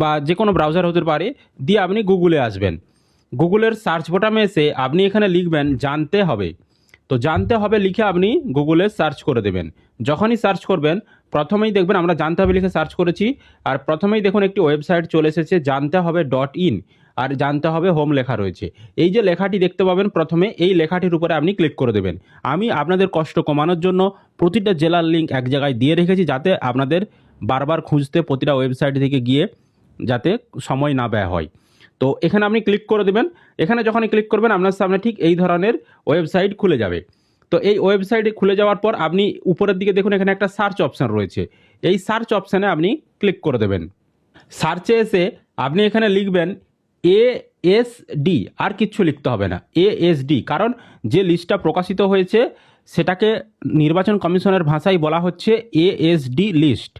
বা যে কোনো ব্রাউজার হতে পারে, দিয়ে আপনি গুগলে আসবেন। গুগলের সার্চ বোটামে এসে আপনি এখানে লিখবেন, জানতে হবে। তো জানতে হবে লিখে আপনি গুগলে সার্চ করে দেবেন। যখনই সার্চ করবেন, প্রথমেই দেখবেন আমরা জানতে হবে লিখে সার্চ করেছি। আর প্রথমেই দেখুন একটি ওয়েবসাইট চলে এসেছে জানতে হবে ডট ইন আর জানতে হবে হোম লেখা রয়েছে। এই যে লেখাটি দেখতে পাবেন, প্রথমে এই লেখাটির উপরে আপনি ক্লিক করে দেবেন। আমি আপনাদের কষ্ট কমানোর জন্য প্রতিটা জেলার লিঙ্ক এক জায়গায় দিয়ে রেখেছি, যাতে আপনাদের বারবার খুঁজতে প্রতিটা ওয়েবসাইট থেকে গিয়ে যাতে সময় না ব্যয় হয়। তো এখানে আপনি ক্লিক করে দেবেন। এখানে যখনই ক্লিক করবেন, আপনার সামনে ঠিক এই ধরনের ওয়েবসাইট খুলে যাবে। তো এই ওয়েবসাইটে খুলে যাওয়ার পর আপনি উপরের দিকে দেখুন, এখানে একটা সার্চ অপশান রয়েছে। এই সার্চ অপশানে আপনি ক্লিক করে দেবেন। সার্চে এসে আপনি এখানে লিখবেন এ এস ডি আর কিচ্ছু লিখতে হবে না। এ এস ডি কারণ যে লিস্টটা প্রকাশিত হয়েছে, সেটাকে নির্বাচন কমিশনের ভাষায় বলা হচ্ছে এ এস ডি লিস্ট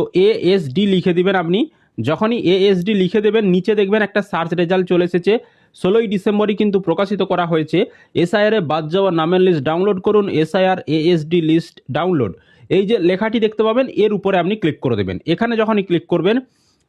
তো এ এস ডি লিখে দিবেন আপনি। যখনই এ এস ডি লিখে দেবেন, নিচে দেখবেন একটা সার্চ রেজাল্ট চলে এসেছে। ষোলোই ডিসেম্বরই কিন্তু প্রকাশিত করা হয়েছে। এসআইআর এ বাদ যাওয়া নামের লিস্ট ডাউনলোড করুন। এসআইআর এএসডি লিস্ট ডাউনলোড এই যে লেখাটি দেখতে পাবেন, এর উপরে আপনি ক্লিক করে দেবেন। এখানে যখনই ক্লিক করবেন,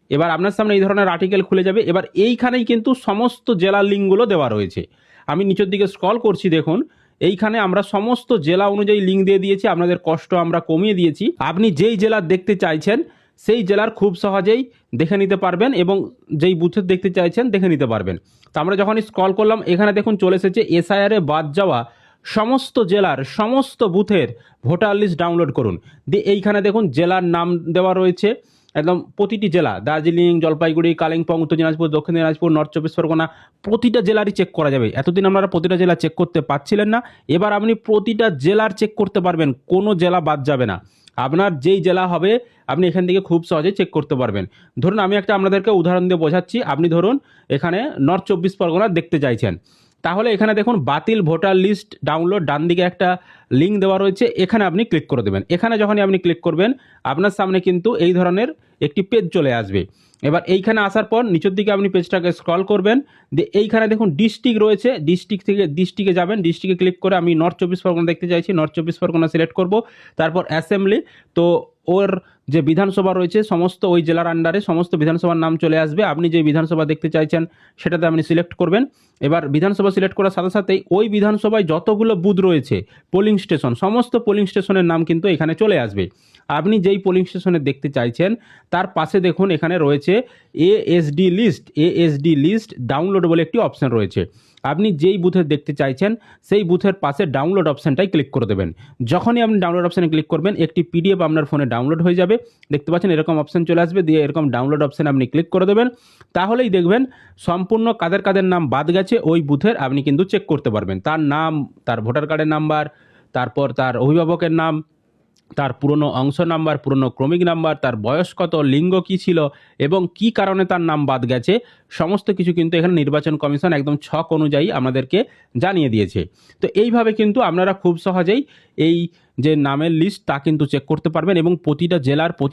এবার আপনার সামনে এই ধরনের আর্টিকেল খুলে যাবে। এবার এইখানেই কিন্তু সমস্ত জেলার লিঙ্কগুলো দেওয়া রয়েছে। আমি নিচের দিকে স্ক্রল করছি, দেখুন। এইখানে আমরা সমস্ত জেলা অনুযায়ী লিঙ্ক দিয়ে দিয়েছি, আপনাদের কষ্ট আমরা কমিয়ে দিয়েছি। আপনি যেই জেলা দেখতে চাইছেন, সেই জেলার খুব সহজেই দেখে নিতে পারবেন এবং যেই বুথের দেখতে চাইছেন, দেখে নিতে পারবেন। তো আমরা যখনই স্ক্রল করলাম, এখানে দেখুন চলে এসেছে এসআইআরে বাদ যাওয়া সমস্ত জেলার সমস্ত বুথের ভোটার লিস্ট ডাউনলোড করুন। দিয়ে এইখানে দেখুন জেলার নাম দেওয়া রয়েছে একদম প্রতিটি জেলা, দার্জিলিং, জলপাইগুড়ি, কালিম্পং, উত্তর দিনাজপুর, দক্ষিণ দিনাজপুর, নর্থ চব্বিশ পরগনা, প্রতিটা জেলারই চেক করা যাবে। এতদিন আপনারা প্রতিটা জেলা চেক করতে পারছিলেন না। এবার আপনি প্রতিটা জেলার চেক করতে পারবেন, কোনো জেলা বাদ যাবে না। আপনার যেই জেলা হবে, আপনি এখান থেকে খুব সহজে চেক করতে পারবেন। ধরুন, আমি একটা আপনাদেরকে উদাহরণ দিয়ে বোঝাচ্ছি। আপনি ধরুন, এখানে নর্থ চব্বিশ পরগনা দেখতে চাইছেন। তাহলে এখানে দেখুন, বাতিল ভোটার লিস্ট ডাউনলোড ডান দিকে একটা লিঙ্ক দেওয়া রয়েছে, এখানে আপনি ক্লিক করে দেবেন। এখানে যখনই আপনি ক্লিক করবেন, আপনার সামনে কিন্তু এই ধরনের একটি পেজ চলে আসবে। এবার এইখানে আসার পর নিচের দিকে আপনি পেজটাকে স্ক্রল করবেন, দিয়ে এইখানে দেখুন ডিস্ট্রিক্ট রয়েছে ডিস্ট্রিক্ট থেকে ডিস্ট্রিক্টে যাবেন ডিস্ট্রিক্টে ক্লিক করে আমি নর্থ চব্বিশ পরগনা দেখতে চাইছি নর্থ চব্বিশ পরগনা সিলেক্ট করব, তারপর অ্যাসেম্বলি তো ওর যে বিধানসভা রয়েছে, সমস্ত ওই জেলার আন্ডারে সমস্ত বিধানসভার নাম চলে আসবে। আপনি যে বিধানসভা দেখতে চাইছেন, সেটাতে আপনি সিলেক্ট করবেন। এবার বিধানসভা সিলেক্ট করার সাথে সাথেই ওই বিধানসভায় যতগুলো বুথ রয়েছে পোলিং স্টেশন সমস্ত পোলিং স্টেশনের নাম কিন্তু এখানে চলে আসবে। আপনি যেই পোলিং স্টেশনে দেখতে চাইছেন, তার পাশে দেখুন এখানে রয়েছে ASD list ASD list download বলে একটি অপশন রয়েছে। আপনি যেই বুথে দেখতে চাইছেন, সেই বুথের পাশে ডাউনলোড অপশানটাই ক্লিক করে দেবেন। যখনই আপনি ডাউনলোড অপশানে ক্লিক করবেন, একটি পিডিএফ আপনার ফোনে ডাউনলোড হয়ে যাবে। দেখতে পাচ্ছেন এরকম অপশান চলে আসবে, দিয়ে এরকম ডাউনলোড অপশানে আপনি ক্লিক করে দেবেন। তাহলেই দেখবেন সম্পূর্ণ কাদের কাদের নাম বাদ গেছে, ওই বুথের আপনি কিন্তু চেক করতে পারবেন। তার নাম, তার ভোটার কার্ডের নাম্বার তারপর তার অভিভাবকের নাম, তার পুরনো অংশ নাম্বার, পুরনো ক্রমিক নাম্বার, তার বয়স কত, লিঙ্গ কী ছিল এবং কি কারণে তার নাম বাদ গেছে, সমস্ত কিছু কিন্তু এখানে নির্বাচন কমিশন একদম ছক অনুযায়ী আমাদেরকে জানিয়ে দিয়েছে। তো এইভাবে কিন্তু আপনারা খুব সহজেই এই যে নামের লিস্ট তা কিন্তু চেক করতে পারবেন এবং প্রতিটা জেলার প্রতি